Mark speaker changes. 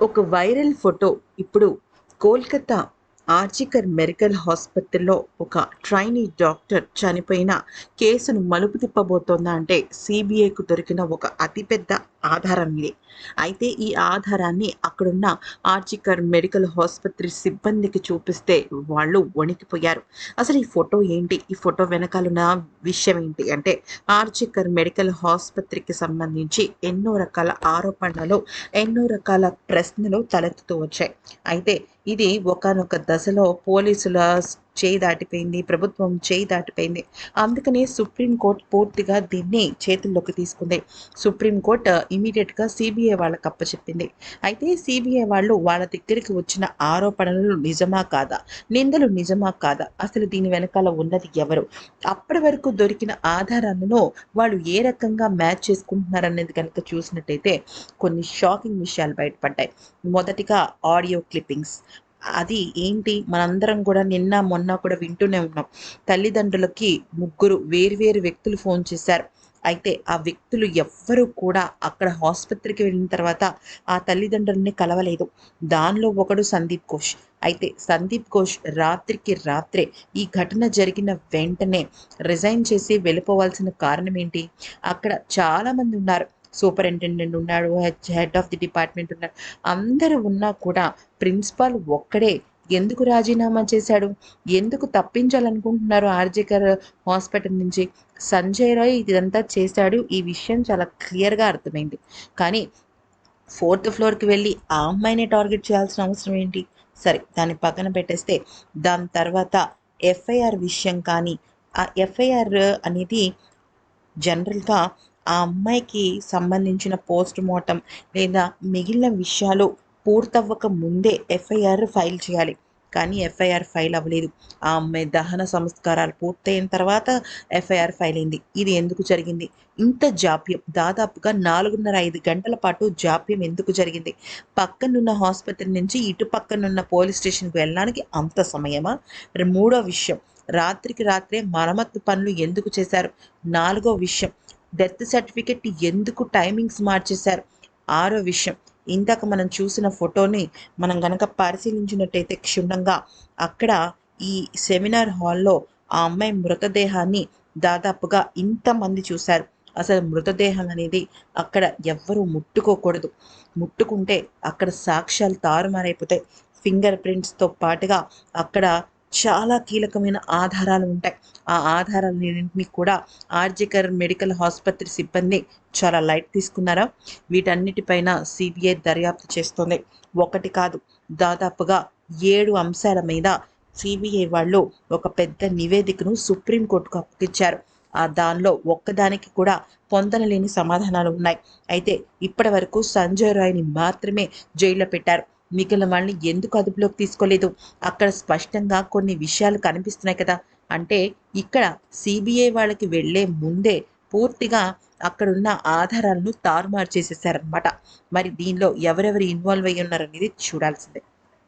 Speaker 1: ఒక viral photo ఇప్పుడు Kolkata RG Kar medical హాస్పిటల్లో ఒక ట్రైనీ డాక్టర్ చనిపోయిన కేసును మలుపు తిప్పబోతోందా అంటే సిబిఐకు దొరికిన ఒక అతిపెద్ద ఆధారం ఇది. అయితే ఈ ఆధారాన్ని అక్కడున్న ఆర్జికర్ మెడికల్ ఆసుపత్రి సిబ్బందికి చూపిస్తే వాళ్ళు వణికిపోయారు. అసలు ఈ ఫోటో ఏంటి? ఈ ఫోటో వెనకాలన్న విషయం ఏంటి అంటే ఆర్జికర్ మెడికల్ ఆసుపత్రికి సంబంధించి ఎన్నో రకాల ఆరోపణలు ఎన్నో రకాల ప్రశ్నలు తలెత్తుతూ వచ్చాయి. అయితే ఇది ఒకనొక దశలో పోలీసుల చేయి దాటిపోయింది ప్రభుత్వం చేయి దాటిపోయింది. అందుకనే సుప్రీంకోర్టు పూర్తిగా దీన్ని చేతుల్లోకి తీసుకుంది. సుప్రీంకోర్టు ఇమీడియట్గా uh, సిబిఐ వాళ్ళకి అప్పచెప్పింది. అయితే సిబిఐ వాళ్ళు వాళ్ళ దగ్గరికి వచ్చిన ఆరోపణలు నిజమా కాదా? నిందలు నిజమా కాదా? అసలు దీని వెనకాల ఉన్నది ఎవరు? అప్పటి వరకు దొరికిన ఆధారాలను వాళ్ళు ఏ రకంగా మ్యాచ్ చేసుకుంటున్నారనేది కనుక చూసినట్టయితే కొన్ని షాకింగ్ విషయాలు బయటపడ్డాయి. మొదటిగా ఆడియో క్లిప్పింగ్స్. అది ఏంటి? మనందరం కూడా నిన్న మొన్న కూడా వింటూనే ఉన్నాం. తల్లిదండ్రులకి ముగ్గురు వేరువేరు వ్యక్తులు ఫోన్ చేశారు. అయితే ఆ వ్యక్తులు ఎవ్వరూ కూడా అక్కడ ఆసుపత్రికి వెళ్ళిన తర్వాత ఆ తల్లిదండ్రుల్ని కలవలేదు. దానిలో ఒకడు సందీప్ ఘోష్. అయితే సందీప్ ఘోష్ రాత్రికి రాత్రే ఈ ఘటన జరిగిన వెంటనే రిజైన్ చేసి వెళ్ళిపోవాల్సిన కారణం ఏంటి? అక్కడ చాలామంది ఉన్నారు. సూపరింటెండెంట్ ఉన్నాడు హెడ్ ఆఫ్ ది డిపార్ట్మెంట్ ఉన్నాడు. అందరూ ఉన్నా కూడా ప్రిన్సిపాల్ ఒక్కడే ఎందుకు రాజీనామా చేశాడు? ఎందుకు తప్పించాలనుకుంటున్నారు ఆర్జికర్ హాస్పిటల్ నుంచి? సంజయ్ రాయ్ ఇదంతా చేశాడు. ఈ విషయం చాలా క్లియర్గా అర్థమైంది. కానీ ఫోర్త్ ఫ్లోర్కి వెళ్ళి ఆ అమ్మాయిని టార్గెట్ చేయాల్సిన అవసరం ఏంటి? సరే దాన్ని పక్కన పెట్టేస్తే దాని తర్వాత ఎఫ్ఐఆర్ విషయం కానీ ఆ ఎఫ్ఐఆర్ అనేది జనరల్గా ఆ అమ్మాయికి సంబంధించిన పోస్ట్ మార్టం లేదా మిగిలిన విషయాలు పూర్తవ్వక ముందే ఎఫ్ఐఆర్ ఫైల్ చేయాలి. కానీ ఎఫ్ఐఆర్ ఫైల్ అవ్వలేదు. ఆ అమ్మాయి దహన సంస్కారాలు పూర్తయిన తర్వాత ఎఫ్ఐఆర్ ఫైల్ అయింది. ఇది ఎందుకు జరిగింది? ఇంత జాప్యం. దాదాపుగా నాలుగున్నర ఐదు గంటల పాటు జాప్యం ఎందుకు జరిగింది? పక్కనున్న ఆసుపత్రి నుంచి ఇటు పక్కనున్న పోలీస్ స్టేషన్కి వెళ్ళడానికి అంత సమయమా? మూడో విషయం. రాత్రికి రాత్రే మరమ్మత్తు పనులు ఎందుకు చేశారు? నాలుగో విషయం. డెత్ సర్టిఫికెట్ ఎందుకు టైమింగ్స్ మార్చేశారు? ఆరో విషయం. ఇందాక మనం చూసిన ఫోటోని మనం గనక పరిశీలించినట్టయితే క్షుణ్ణంగా అక్కడ ఈ సెమినార్ హాల్లో ఆ అమ్మాయి మృతదేహాన్ని దాదాపుగా ఇంతమంది చూశారు. అసలు మృతదేహం అనేది అక్కడ ఎవ్వరూ ముట్టుకోకూడదు. ముట్టుకుంటే అక్కడ సాక్ష్యాలు తారుమారైపోతాయి. ఫింగర్ ప్రింట్స్తో పాటుగా అక్కడ చాలా కీలకమైన ఆధారాలు ఉంటాయి. ఆ ఆధారాలన్నింటినీ కూడా ఆర్జికర్ మెడికల్ ఆసుపత్రి సిబ్బంది చాలా లైట్ తీసుకున్నారా? వీటన్నిటిపైన సిబిఐ దర్యాప్తు చేస్తుంది. ఒకటి కాదు దాదాపుగా ఏడు అంశాల మీద సిబిఐ వాళ్ళు ఒక పెద్ద నివేదికను సుప్రీంకోర్టుకు అప్పగించారు. ఆ దానిలో ఒక్కదానికి కూడా పొందనలేని సమాధానాలు ఉన్నాయి. అయితే ఇప్పటి వరకు సంజయ్ రాయ్ని మాత్రమే జైల్లో పెట్టారు. మిగిలిన వాళ్ళని ఎందుకు అదుపులోకి తీసుకోలేదు? అక్కడ స్పష్టంగా కొన్ని విషయాలు కనిపిస్తున్నాయి కదా. అంటే ఇక్కడ సిబిఐ వాళ్ళకి వెళ్ళే ముందే పూర్తిగా అక్కడున్న ఆధారాలను తారుమారు చేసేసారనమాట మరి దీనిలో ఎవరెవరు ఇన్వాల్వ్ అయ్యి ఉన్నారనేది చూడాల్సిందే.